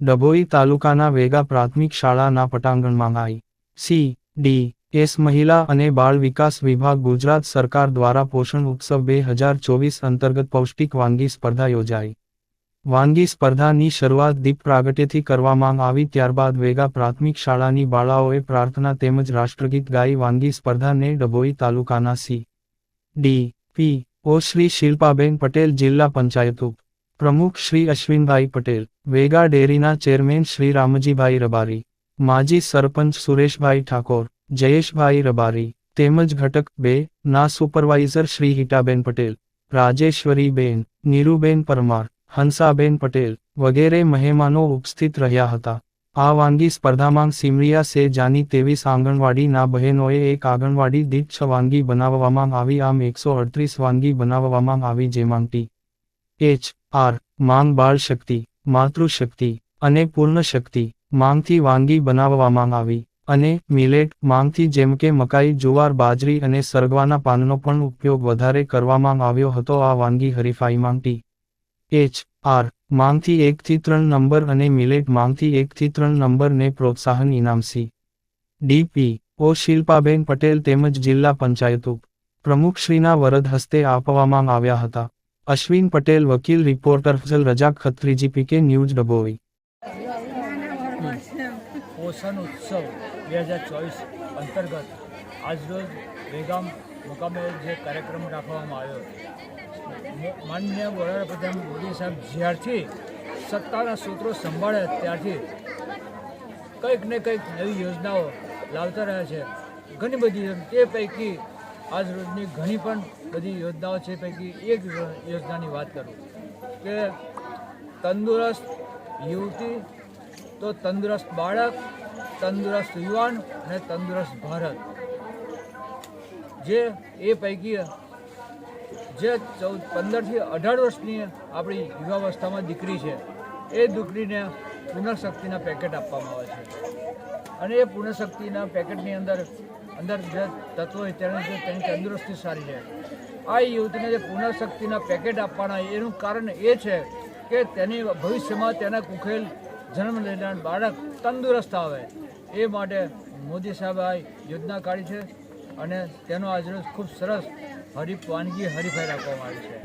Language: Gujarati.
ડભોઈ તાલુકાના વેગા પ્રાથમિક શાળાના પટાંગણમાં આઈ. સી. ડી. એસ. મહિલા અને બાળ વિકાસ વિભાગ ગુજરાત સરકાર દ્વારા પોષણ ઉત્સવ બે હજાર ચોવીસ અંતર્ગત પૌષ્ટિક વાનગી સ્પર્ધા યોજાઈ. વાનગી સ્પર્ધાની શરૂઆત દીપ પ્રાગટ્યથી કરવામાં આવી ત્યારબાદ વેગા પ્રાથમિક શાળાની બાળાઓએ પ્રાર્થના તેમજ રાષ્ટ્રગીત ગાઈ વાનગી સ્પર્ધાને ડભોઈ તાલુકાના C. D. P. O. Shri Shilpaben Patel જિલ્લા પંચાયત ઉપ. પ્રમુખ શ્રી અશ્વિનભાઈ પટેલ, વેગા ડેરીના ચેરમેન શ્રી રામજીભાઈ રબારી, માજી સરપંચ સુરેશભાઈ ઠાકોર, જયેશભાઈ રબારી, તેમજ ઘટક બે, ના સુપરવાઇઝર શ્રી હિટાબેન પટેલ, રાજેશ્વરીબેન, નીરુબેન પરમાર, હંસાબેન પટેલ વગેરે મહેમાનો ઉપસ્થિત રહ્યા હતા. આ વાનગી સ્પર્ધામાં સિમરિયા સે જાની તેવીસ આંગણવાડીના બહેનોએ એક આંગણવાડી દીઠ વાનગી બનાવવામાં આવી. આમ એકસો અડત્રીસ વાનગી બનાવવામાં આવી. જેમાં ટી, એચ આર, માંગ બાળ શક્તિ, માતૃશક્તિ અને પૂર્ણ શક્તિ, માંગથી વાનગી બનાવવામાં આવી અને મિલેટ માંગથી જેમ કે મકાઈ, જુવાર, બાજરી અને સરગવાના પાનનો પણ ઉપયોગ વધારે કરવામાં આવ્યો હતો. આ વાનગી હરીફાઈ માંગટી એચ આર, માંગથી એકથી ત્રણ નંબર અને મિલેટ માંગથી એકથી ત્રણ નંબરને પ્રોત્સાહન ઇનામ C. DP O, Shilpaben Patel તેમજ જિલ્લા પંચાયત પ્રમુખશ્રીના વરદ હસ્તે આપવામાં આવ્યા હતા. અશ્વિન પટેલ, વકીલ, reporter Fazal Razak, ખત્રીજી PK, news Dabhoi Poshan Utsav બે હજાર ચોવીસ અંતર્ગત આજરોજ બેગામ મુકામે જે કાર્યક્રમ રાખવામાં આવ્યો માન્ય વડાપ્રધાન મોદી સાહેબ જ્યારથી સત્તાના સૂત્રો સંભાળ્યા ત્યારથી કંઈક ને કંઈક નવી યોજનાઓ લાવતા રહ્યા છે. ઘણી બધી તે પૈકી આજ રોજની ઘણી પણ બધી યોજનાઓ છે, પૈકી એક યોજનાની વાત કરું કે તંદુરસ્ત યુવતી, તો તંદુરસ્ત બાળક, તંદુરસ્ત યુવાન અને તંદુરસ્ત ભારત. જે એ પૈકી જે ચૌદ, પંદરથી અઢાર વર્ષની આપણી યુવાવસ્થામાં દીકરી છે, એ દીકરીને પુનઃશક્તિના પેકેટ આપવામાં આવે છે. અને એ પુનઃશક્તિના પેકેટની અંદર અંદર જે તત્વો હોય તેને જે તેની તંદુરસ્તી સારી રહે. આ યુવતીને જે પુનઃશક્તિના પેકેટ આપવાના એનું કારણ એ છે કે તેની ભવિષ્યમાં તેના કુખેલ જન્મ લેનાર બાળક તંદુરસ્ત આવે. એ માટે મોદી સાહેબ આ યોજના કાઢી છે અને તેનો આજરોજ ખૂબ સરસ હરીફ વાનગી હરીફાઈ રાખવામાં આવી છે.